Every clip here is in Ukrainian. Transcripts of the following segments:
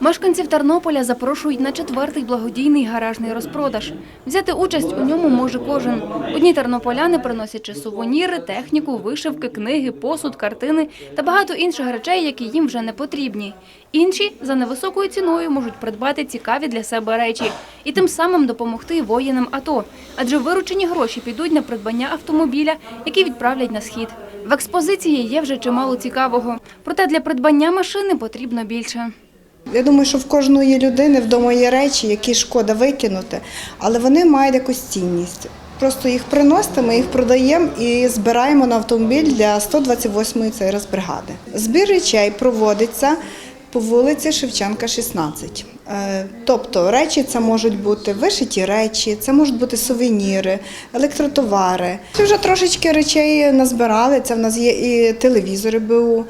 Мешканців Тернополя запрошують на четвертий благодійний гаражний розпродаж. Взяти участь у ньому може кожен. Одні тернополяни приносячи сувеніри, техніку, вишивки, книги, посуд, картини та багато інших речей, які їм вже не потрібні. Інші за невисокою ціною можуть придбати цікаві для себе речі і тим самим допомогти воїнам АТО, адже виручені гроші підуть на придбання автомобіля, який відправлять на схід. В експозиції є вже чимало цікавого, проте для придбання машини потрібно більше. Я думаю, що в кожної людини вдома є речі, які шкода викинути, але вони мають якусь цінність. Просто їх приносите, ми їх продаємо і збираємо на автомобіль для 128-ї цієї бригади. Збір речей проводиться по вулиці Шевченка, 16. Е, Тобто речі це можуть бути вишиті речі, це можуть бути сувеніри, електротовари. Це вже трошечки речей назбирали. Це в нас є і телевізори БУ,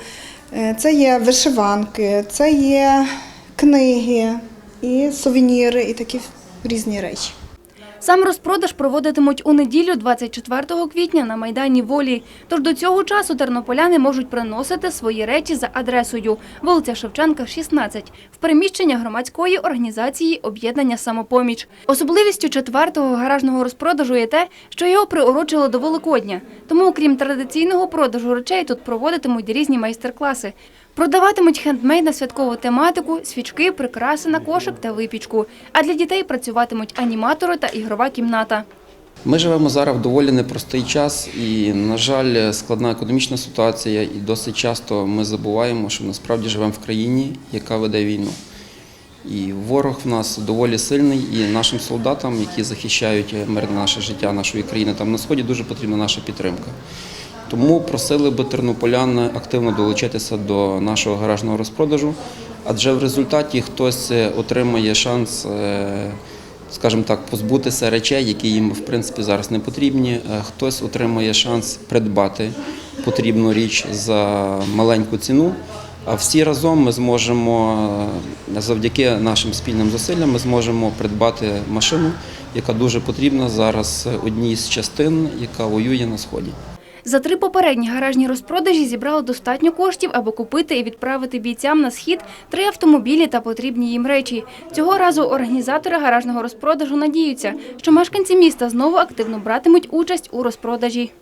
е, це є вишиванки, це є книги, і сувеніри, і такі різні речі. Сам розпродаж проводитимуть у неділю 24 квітня на Майдані Волі. Тож до цього часу тернополяни можуть приносити свої речі за адресою вулиця Шевченка, 16, в приміщення громадської організації Об'єднання Самопоміч. Особливістю четвертого гаражного розпродажу є те, що його приурочили до Великодня. Тому, окрім традиційного продажу речей, тут проводитимуть різні майстер-класи. Продаватимуть хендмейд на святкову тематику, свічки, прикраси на кошик та випічку. А для дітей працюватимуть аніматори та ігрова кімната. Ми живемо зараз в доволі непростий час, і, на жаль, складна економічна ситуація, і досить часто ми забуваємо, що насправді живемо в країні, яка веде війну. І ворог в нас доволі сильний, і нашим солдатам, які захищають мирне наше життя нашої країни там на сході, дуже потрібна наша підтримка. Тому просили би тернополян активно долучитися до нашого гаражного розпродажу, адже в результаті хтось отримає шанс, е, скажімо так, позбутися речей, які їм в принципі зараз не потрібні. Е, Хтось отримає шанс придбати потрібну річ за маленьку ціну. А всі разом ми зможемо е, завдяки нашим спільним зусиллям ми зможемо придбати машину, яка дуже потрібна зараз одній з частин, яка воює на сході. За три попередні гаражні розпродажі зібрали достатньо коштів, аби купити і відправити бійцям на схід три автомобілі та потрібні їм речі. Цього разу організатори гаражного розпродажу надіються, що мешканці міста знову активно братимуть участь у розпродажі.